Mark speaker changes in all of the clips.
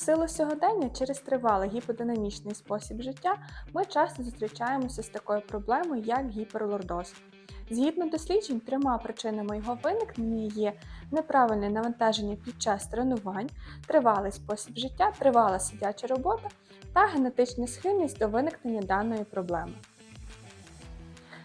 Speaker 1: Силу сьогодення через тривалий гіподинамічний спосіб життя ми часто зустрічаємося з такою проблемою, як гіперлордоз. Згідно досліджень, трьома причинами його виникнення є неправильне навантаження під час тренувань, тривалий спосіб життя, тривала сидяча робота та генетична схильність до виникнення даної проблеми.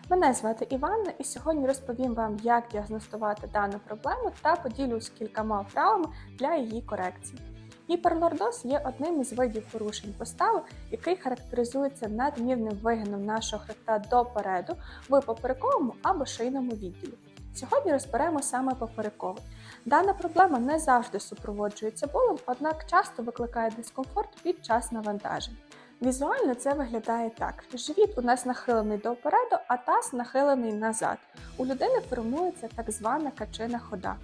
Speaker 1: Мене звати Іванна, і сьогодні розповім вам, як діагностувати дану проблему та поділюсь кількома вправами для її корекції. Гіперлордоз є одним із видів порушень постави, який характеризується надмірним вигином нашого хребта допереду в поперековому або шийному відділі. Сьогодні розберемо саме поперековий. Дана проблема не завжди супроводжується болем, однак часто викликає дискомфорт під час навантажень. Візуально це виглядає так: живіт у нас нахилений допереду, а таз нахилений назад. У людини формується так звана качина хода.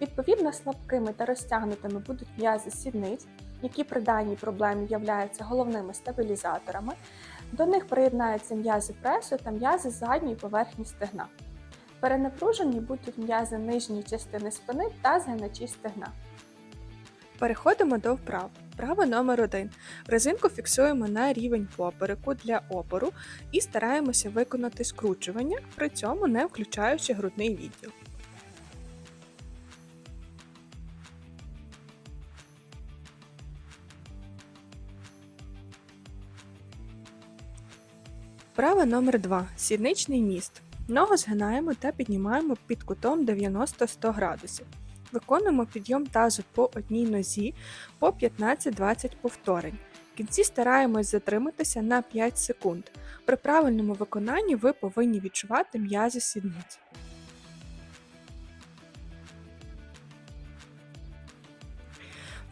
Speaker 1: Відповідно, слабкими та розтягнутими будуть м'язи сідниць, які при даній проблемі являються головними стабілізаторами. До них приєднаються м'язи пресу та м'язи задньої поверхні стегна. Перенапружені будуть м'язи нижньої частини спини та згиначі стегна. Переходимо до вправ. Вправа номер 1 Резинку фіксуємо на рівень попереку для опору і стараємося виконати скручування, при цьому не включаючи грудний відділ. Вправа номер 2 Сідничний міст. Ногу згинаємо та піднімаємо під кутом 90-100 градусів. Виконуємо підйом тазу по одній нозі по 15-20 повторень. В кінці стараємось затриматися на 5 секунд. При правильному виконанні ви повинні відчувати м'язи сідниць.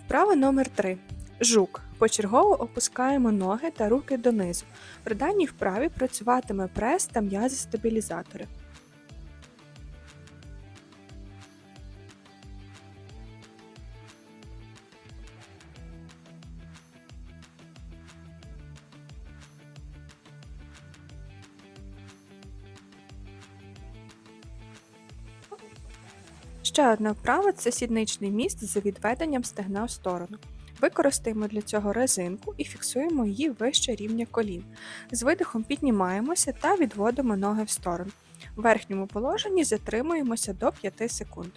Speaker 1: Вправа номер 3 Жук. Почергово опускаємо ноги та руки донизу. При даній вправі працюватиме прес та м'язи стабілізатори. Ще одна вправа це сідничний міст з відведенням стегна в сторону. Використаємо для цього резинку і фіксуємо її вище рівня колін. З видихом піднімаємося та відводимо ноги в сторону. В верхньому положенні затримуємося до 5 секунд.